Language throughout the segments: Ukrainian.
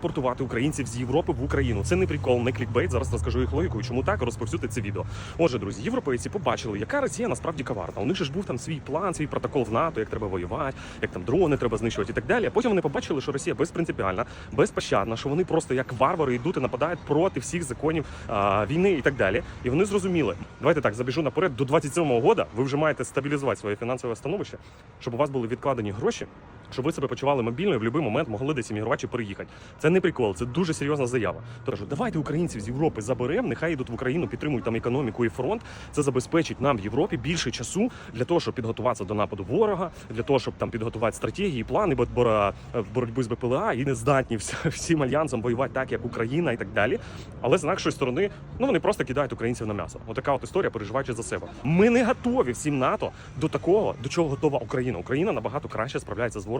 Портувати українців з Європи в Україну. Це не прикол, не клікбейт. Зараз розкажу їх логіку і чому так розповсюдити це відео. Отже, друзі, європейці побачили, яка Росія насправді коварна. У них ж був там свій план, свій протокол в НАТО, як треба воювати, як там дрони треба знищувати і так далі. А потім вони побачили, що Росія безпринципіальна, безпощадна, що вони просто як варвари йдуть і нападають проти всіх законів а, війни і так далі. І вони зрозуміли. Давайте так забіжу наперед. До 27-го года ви вже маєте стабілізувати своє фінансове становище, щоб у вас були відкладені гроші. Щоб ви себе почували мобільно і в будь-який момент могли десь іммігрувати чи переїхати. Це не прикол, це дуже серйозна заява. Тож давайте українців з Європи заберемо, нехай йдуть в Україну, підтримують там економіку і фронт. Це забезпечить нам в Європі більше часу для того, щоб підготуватися до нападу ворога, для того, щоб там підготувати стратегії, плани бора- боротьби з БПЛА і не здатні всім альянсом воювати так, як Україна і так далі. Але з нашої сторони, ну вони просто кидають українців на м'ясо. Отака от історія, переживаючи за себе. Ми не готові всім НАТО до такого, до чого готова Україна. Україна набагато краще справляється з ворогом,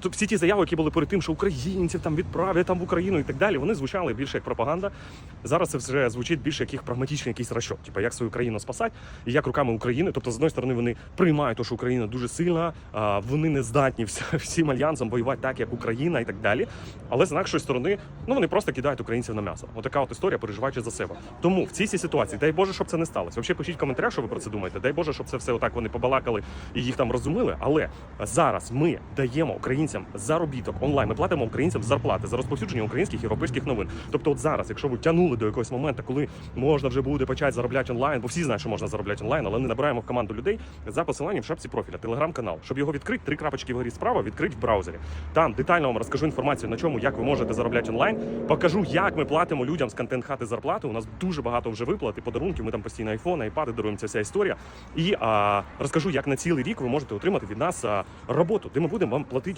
тут всі ті заяви, які були перед тим, що українців там відправлять там в Україну і так далі, вони звучали більше як пропаганда. Зараз це вже звучить більше як їх прагматичний якийсь расчет, типу як свою країну спасати і як руками України. Тобто, з одної сторони, вони приймають, те, що Україна дуже сильна, вони не здатні всім альянсом воювати так, як Україна і так далі. Але з нашої сторони, ну вони просто кидають українців на м'ясо. Отака от історія, переживаючи за себе. Тому в цій ситуації, дай Боже, щоб це не сталося. Взагалі пишіть в коментарях, що ви про це думаєте. Дай Боже, щоб це все отак вони побалакали і їх там розуміли. Але зараз ми даємо українцям заробіток онлайн. Ми платимо українцям зарплати за розповсюдження українських європейських новин. Тобто, от зараз, якщо ви тягнули до якогось моменту, коли можна вже буде почати заробляти онлайн, бо всі знають, що можна заробляти онлайн, але не набираємо в команду людей за посиланням в шапці профіля, телеграм-канал. Щоб його відкрити, три крапочки вгорі справа відкрити в браузері. Там детально вам розкажу інформацію на чому, як ви можете заробляти онлайн. Покажу, як ми платимо людям з контент хати зарплати. У нас дуже багато вже виплат і подарунків. Ми там постійно айфони, айпади даруємо ця вся історія. І а, розкажу, як на цілий рік ви можете отримати від нас а, роботу, де ми будемо вам платити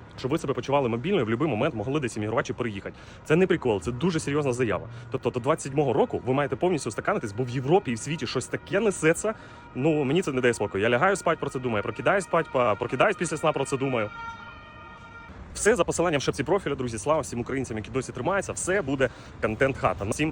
щоб ви себе почували мобільно і в будь-який момент могли десь іммігрувати чи переїхати. Це не прикол, це дуже серйозна заява. Тобто до 27-го року ви маєте повністю стаканитись, бо в Європі і в світі щось таке несеться. Ну мені це не дає спокою. Я лягаю спать про це думаю, прокидаюсь спать, прокидаюсь після сна про це думаю. Все за посиланням в шапці профіля, друзі. Слава всім українцям, які досі тримаються. Все буде контент хата. Всім